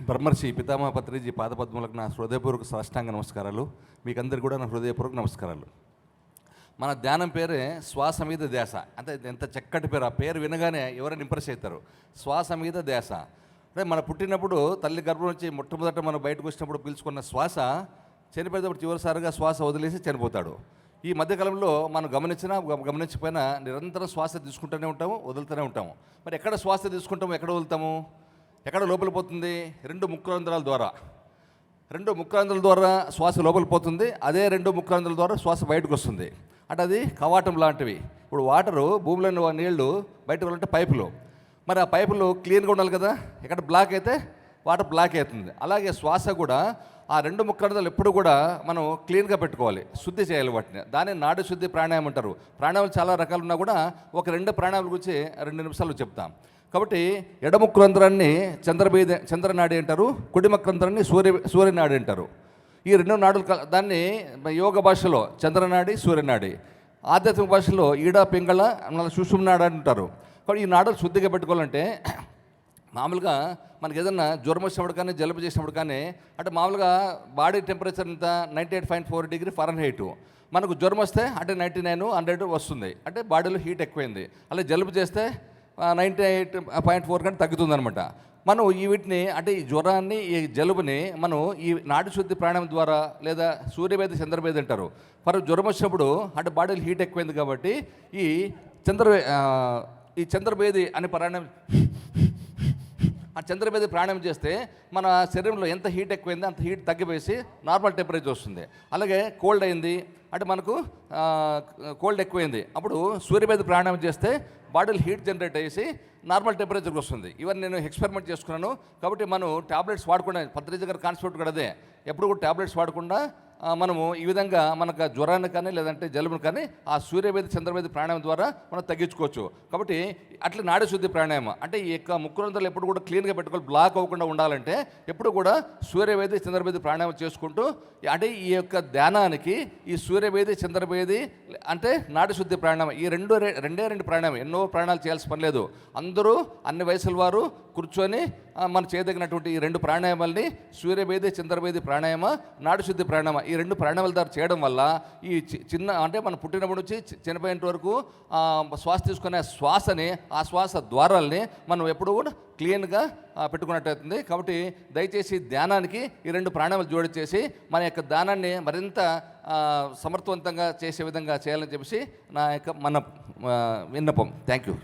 బ్రహ్మర్షి పితామహ పత్రిజీ పాదపద్మలకు నా హృదయపూర్వక సాష్టాంగ నమస్కారాలు. మీకందరికీ కూడా నా హృదయపూర్వక నమస్కారాలు. మన ధ్యానం పేరే శ్వాస మీద ధ్యాస. అంటే ఎంత చక్కటి పేరు ఆ పేరు వినగానే ఎవరైనా ఇంప్రెస్ అవుతారు. శ్వాస మీద ధ్యాస. అంటే మన పుట్టినప్పుడు తల్లి గర్భం నుంచి మొట్టమొదట మనం బయటకు వచ్చినప్పుడు పీల్చుకున్న శ్వాస చనిపోయేటప్పుడు చివరిసారిగా శ్వాస వదిలేసి చనిపోతాడు. ఈ మధ్యకాలంలో మనం గమనించినా గమనించకపోయినా నిరంతరం శ్వాస తీసుకుంటూనే ఉంటాము వదులుతూనే ఉంటాము. మరి ఎక్కడ శ్వాస తీసుకుంటాము ఎక్కడ వదులుతాము? ఎక్కడ లోపల పోతుంది? రెండు ముక్కురంధ్రాల ద్వారా. రెండు ముక్రాంధ్రుల ద్వారా శ్వాస లోపల పోతుంది అదే రెండు ముక్రాంధ్రుల ద్వారా శ్వాస బయటకు వస్తుంది. అంటే అది కవాటం లాంటివి. ఇప్పుడు వాటరు భూమిలో నీళ్ళు బయటకు వెళ్ళాలంటే పైపులు. మరి ఆ పైపులు క్లీన్గా ఉండాలి కదా? ఎక్కడ బ్లాక్ అయితే వాటర్ బ్లాక్ అవుతుంది. అలాగే శ్వాస కూడా ఆ రెండు ముక్కలతో ఎప్పుడు కూడా మనం క్లీన్గా పెట్టుకోవాలి శుద్ధి చేయాలి వాటిని. దాన్ని నాడు శుద్ధి ప్రాణాయామం అంటారు. ప్రాణాయామాలు చాలా రకాలు ఉన్నా కూడా ఒక రెండు ప్రాణాయామాల గురించి రెండు నిమిషాలు చెప్తాం. కాబట్టి ఎడముక్కు రంధ్రాన్ని చంద్రబీద చంద్రనాడి అంటారు కుడిముక్కు రంధ్రాన్ని సూర్య సూర్యనాడి అంటారు. ఈ రెండు నాడులు దాన్ని యోగ భాషలో చంద్రనాడి సూర్యనాడి. ఆధ్యాత్మిక భాషలో ఈడ పింగళ మళ్ళీ సుషుమ్నాడు అంటారు. కాబట్టి ఈ నాడులు శుద్ధిగా పెట్టుకోవాలంటే మామూలుగా మనకి ఏదన్నా జ్వరం వచ్చినప్పుడు కానీ జలుబు చేసినప్పుడు కానీ అంటే మామూలుగా బాడీ టెంపరేచర్ ఎంత? Ninety eight point four degree Fahrenheit మనకు జ్వరం వస్తే అంటే నైంటీ నైన్ హండ్రెడ్ వస్తుంది. అంటే బాడీలో హీట్ ఎక్కువైంది. అలా జలుబు చేస్తే నైంటీ ఎయిట్ పాయింట్ ఫోర్ కంటే తగ్గుతుందనమాట మనం ఈ వీటిని అంటే ఈ జ్వరాన్ని ఈ జలుబుని మనం ఈ నాటి శుద్ధి ప్రాణాయామం ద్వారా లేదా సూర్యభేద చంద్రభేద అంటారు. ఫర్ జ్వరం వచ్చినప్పుడు అంటే బాడీలో హీట్ ఎక్కువైంది కాబట్టి ఈ చంద్ర ఈ చంద్రభేది అనే ప్రాణాయామం ఆ చంద్రభేది ప్రాణాయామం చేస్తే మన శరీరంలో ఎంత హీట్ ఎక్కువైందో అంత హీట్ తగ్గిపోయేసి నార్మల్ టెంపరేచర్ వస్తుంది. అలాగే కోల్డ్ అయింది. అంటే మనకు కోల్డ్ ఎక్కువైంది. అప్పుడు సూర్యభేది ప్రాణాయామం చేస్తే బాడీలో హీట్ జనరేట్ అయ్యేసి నార్మల్ టెంపరేచర్కి వస్తుంది. ఇవన్నీ నేను ఎక్స్పెరిమెంట్ చేసుకున్నాను. కాబట్టి మనం టాబ్లెట్స్ వాడకుండా పత్రిజ దగ్గర కాన్సెప్ట్ కూడా అదే. ఎప్పుడు కూడా టాబ్లెట్స్ వాడకుండా మనము ఈ విధంగా మనకు జ్వరాన్ని కానీ లేదంటే జలుబుని కానీ ఆ సూర్యవేది చంద్రవేది ప్రాణాయామం ద్వారా మనం తగ్గించుకోవచ్చు. కాబట్టి అట్లా నాడిశుద్ధి ప్రాణాయామం. అంటే ఈ యొక్క ముక్కురంధ్రాలు ఎప్పుడు కూడా క్లీన్గా పెట్టుకోవాలి బ్లాక్ అవ్వకుండా ఉండాలంటే ఎప్పుడు కూడా సూర్యవేది చంద్రవేది ప్రాణాయామం చేసుకుంటూ అంటే ఈ యొక్క ధ్యానానికి ఈ సూర్యవేది చంద్రవేది అంటే నాడిశుద్ధి ప్రాణాయామం. ఈ రెండు రెండే రెండు ప్రాణాయామం. ఎన్నో ప్రాణాలు చేయాల్సిన పని లేదు. అందరూ అన్ని వయసుల వారు కూర్చొని మనం మన చేయదగినటువంటి ఈ రెండు ప్రాణాయామాల్ని సూర్యభేది చంద్రభేది ప్రాణాయామ నాడుశుద్ధి ప్రాణాయామ ఈ రెండు ప్రాణాయామాల ద్వారా చేయడం వల్ల ఈ చి- చిన్న అంటే మనం పుట్టినప్పటి నుంచి చి- చనిపోయేంత వరకు శ్వాస తీసుకునే శ్వాసని ఆ శ్వాస ద్వారాల్ని మనం ఎప్పుడు కూడా క్లీన్గా పెట్టుకున్నట్టయితుంది కాబట్టి దయచేసి ధ్యానానికి ఈ రెండు ప్రాణాయామాలు జోడించేసి మన యొక్క ధ్యానాన్ని మరింత సమర్థవంతంగా చేసే విధంగా చేయాలని చెప్పేసి నా యొక్క మన విన్నపం. Thank you